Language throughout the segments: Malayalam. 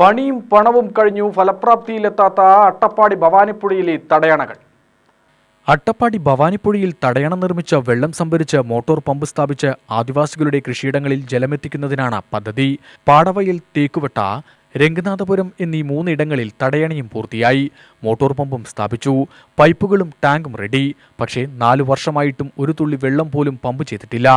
പണിയും പണവും കഴിഞ്ഞു ഫലപ്രാപ്തിയിലെത്താത്ത അട്ടപ്പാടി ഭവാനിപ്പുഴയിലെ തടയണകൾ. അട്ടപ്പാടി ഭവാനിപ്പുഴയിൽ തടയണ നിർമ്മിച്ച വെള്ളം സംഭരിച്ച് മോട്ടോർ പമ്പ് സ്ഥാപിച്ച് ആദിവാസികളുടെ കൃഷിയിടങ്ങളിൽ ജലമെത്തിക്കുന്നതിനാണ് പദ്ധതി. പാടവയിൽ തേക്കുവട്ട രംഗനാഥപുരം എന്നീ മൂന്നിടങ്ങളിൽ തടയണയും പൂർത്തിയായി. മോട്ടോർ പമ്പും സ്ഥാപിച്ചു. പൈപ്പുകളും ടാങ്കും റെഡി. പക്ഷേ നാലു വർഷമായിട്ടും ഒരു തുള്ളി വെള്ളം പോലും പമ്പ് ചെയ്തിട്ടില്ല.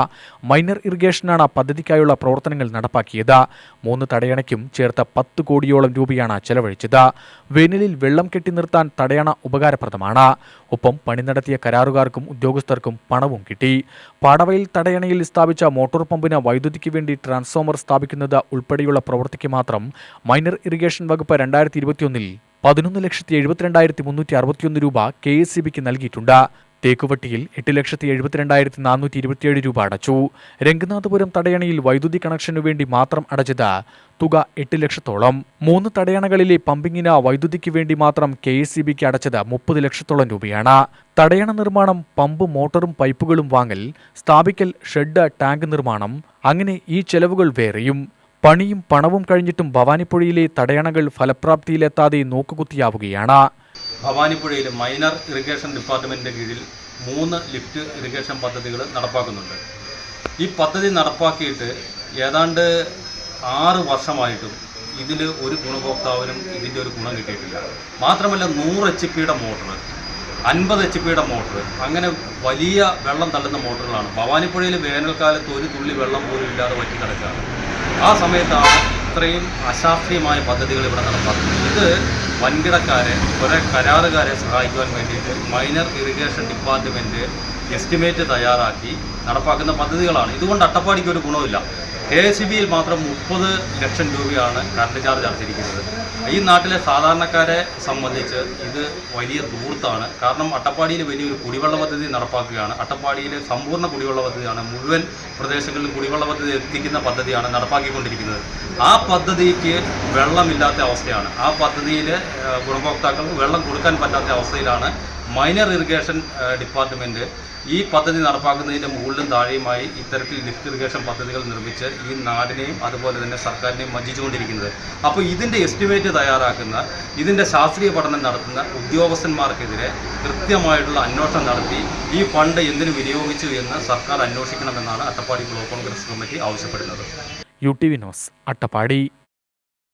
മൈനർ ഇറിഗേഷനാണ് പദ്ധതിക്കായുള്ള പ്രവർത്തനങ്ങൾ നടപ്പാക്കിയത്. മൂന്ന് തടയണയ്ക്കും ചേർത്ത പത്ത് കോടിയോളം രൂപയാണ് ചെലവഴിച്ചത്. വേനലിൽ വെള്ളം കെട്ടി നിർത്താൻ തടയണ ഉപകാരപ്രദമാണ്. ഒപ്പം പണി നടത്തിയ കരാറുകാർക്കും ഉദ്യോഗസ്ഥർക്കും പണവും കിട്ടി. പാടവയിൽ തടയണയിൽ സ്ഥാപിച്ച മോട്ടോർ പമ്പിന് വൈദ്യുതിക്ക് വേണ്ടി ട്രാൻസ്ഫോമർ സ്ഥാപിക്കുന്നത് ഉൾപ്പെടെയുള്ള പ്രവൃത്തിക്ക് മാത്രം മൈനർ ഇറിഗേഷൻ വകുപ്പ് രണ്ടായിരത്തി ഇരുപത്തിയൊന്നിൽ പതിനൊന്ന് ലക്ഷത്തി എഴുപത്തിരണ്ടായിരത്തി മുന്നൂറ്റി അറുപത്തിയൊന്ന് രൂപ കെ എസ് സി ബിക്ക് നൽകിയിട്ടുണ്ട്. തേക്കുവട്ടിയിൽ എട്ട് ലക്ഷത്തി എഴുപത്തിരണ്ടായിരത്തി നാനൂറ്റി ഇരുപത്തിയേഴ് രൂപ അടച്ചു. രംഗനാഥപുരം തടയണയിൽ വൈദ്യുതി കണക്ഷനു വേണ്ടി മാത്രം അടച്ചത് തുക എട്ട് ലക്ഷത്തോളം. മൂന്ന് തടയണകളിലെ പമ്പിങ്ങിന് വൈദ്യുതിക്ക് വേണ്ടി മാത്രം കെ എസ് സി ബിക്ക് അടച്ചത് മുപ്പത് ലക്ഷത്തോളം രൂപയാണ്. തടയണ നിർമ്മാണം പമ്പ് മോട്ടറും പൈപ്പുകളും വാങ്ങൽ സ്ഥാപിക്കൽ ഷെഡ് ടാങ്ക് നിർമ്മാണം അങ്ങനെ ഈ ചെലവുകൾ വേറെയും. പണിയും പണവും കഴിഞ്ഞിട്ടും ഭവാനിപ്പുഴയിലെ തടയണകൾ ഫലപ്രാപ്തിയിലെത്താതെ നോക്കുകുത്തിയാവുകയാണ്. ഭവാനിപ്പുഴയിൽ മൈനർ ഇറിഗേഷൻ ഡിപ്പാർട്ട്മെന്റിന്റെ കീഴിൽ മൂന്ന് ലിഫ്റ്റ് ഇറിഗേഷൻ പദ്ധതികൾ നടപ്പാക്കുന്നുണ്ട്. ഈ പദ്ധതി നടപ്പാക്കിയിട്ട് ഏതാണ്ട് ആറ് വർഷമായിട്ടും ഇതിൽ ഒരു ഗുണഭോക്താവിനും ഇതിന്റെ ഒരു ഗുണം കിട്ടിയിട്ടില്ല. മാത്രമല്ല നൂറ് എച്ച് പിയുടെ മോട്ടർ അൻപത് എച്ച് പിയുടെ മോട്ടർ അങ്ങനെ വലിയ വെള്ളം തള്ളുന്ന മോട്ടറുകളാണ്. ഭവാനിപ്പുഴയിൽ വേനൽക്കാലത്ത് ഒരു തുള്ളി വെള്ളം പോലും ഇല്ലാതെ വറ്റി കിടക്കുകയാണ് ആ സമയത്താണ് ഇത്രയും അശാസ്ത്രീയമായ പദ്ധതികൾ ഇവിടെ നടപ്പാക്കുന്നത്. ഇത് വൻകിടക്കാരെ കുറെ കരാറുകാരെ സഹായിക്കുവാൻ വേണ്ടിയിട്ട് മൈനർ ഇറിഗേഷൻ ഡിപ്പാർട്ട്മെന്റ് എസ്റ്റിമേറ്റ് തയ്യാറാക്കി നടപ്പാക്കുന്ന പദ്ധതികളാണ്. ഇതുകൊണ്ട് അട്ടപ്പാടിക്ക് ഒരു ഗുണമില്ല കെ എസ് ബിയിൽ മാത്രം മുപ്പത് ലക്ഷം രൂപയാണ് കറണ്ട് ചാർജ് അടച്ചിരിക്കുന്നത്. ഈ നാട്ടിലെ സാധാരണക്കാരെ സംബന്ധിച്ച് ഇത് വലിയ ദൂർത്താണ്. കാരണം അട്ടപ്പാടിയിൽ വലിയൊരു കുടിവെള്ള പദ്ധതി നടപ്പാക്കുകയാണ്. അട്ടപ്പാടിയിലെ സമ്പൂർണ കുടിവെള്ള പദ്ധതിയാണ്. മുഴുവൻ പ്രദേശങ്ങളിലും കുടിവെള്ള പദ്ധതി എത്തിക്കുന്ന പദ്ധതിയാണ് നടപ്പാക്കിക്കൊണ്ടിരിക്കുന്നത്. ആ പദ്ധതിക്ക് വെള്ളമില്ലാത്ത അവസ്ഥയാണ്. ആ പദ്ധതിയിൽ ഗുണഭോക്താക്കൾക്ക് വെള്ളം കൊടുക്കാൻ പറ്റാത്ത അവസ്ഥയിലാണ് മൈനർ ഇറിഗേഷൻ ഡിപ്പാർട്ട്മെന്റ് ഈ പദ്ധതി നടപ്പാക്കുന്നതിന്റെ മുകളിലും താഴെയുമായി ഇത്തരത്തിൽ ലിഫ്റ്റ് ഇറിഗേഷൻ പദ്ധതികൾ നിർമ്മിച്ച് ഈ നാടിനെയും അതുപോലെ തന്നെ സർക്കാരിനെയും വഞ്ചിച്ചുകൊണ്ടിരിക്കുന്നത്. അപ്പോൾ ഇതിന്റെ എസ്റ്റിമേറ്റ് തയ്യാറാക്കുന്ന ഇതിന്റെ ശാസ്ത്രീയ പഠനം നടത്തുന്ന ഉദ്യോഗസ്ഥന്മാർക്കെതിരെ കൃത്യമായിട്ടുള്ള അന്വേഷണം നടത്തി ഈ ഫണ്ട് എന്തിനു വിനിയോഗിച്ചു എന്ന് സർക്കാർ അന്വേഷിക്കണമെന്നാണ് അട്ടപ്പാടി ബ്ലോക്ക് കോൺഗ്രസ് കമ്മിറ്റി ആവശ്യപ്പെടുന്നത്. U T V news Attappadi.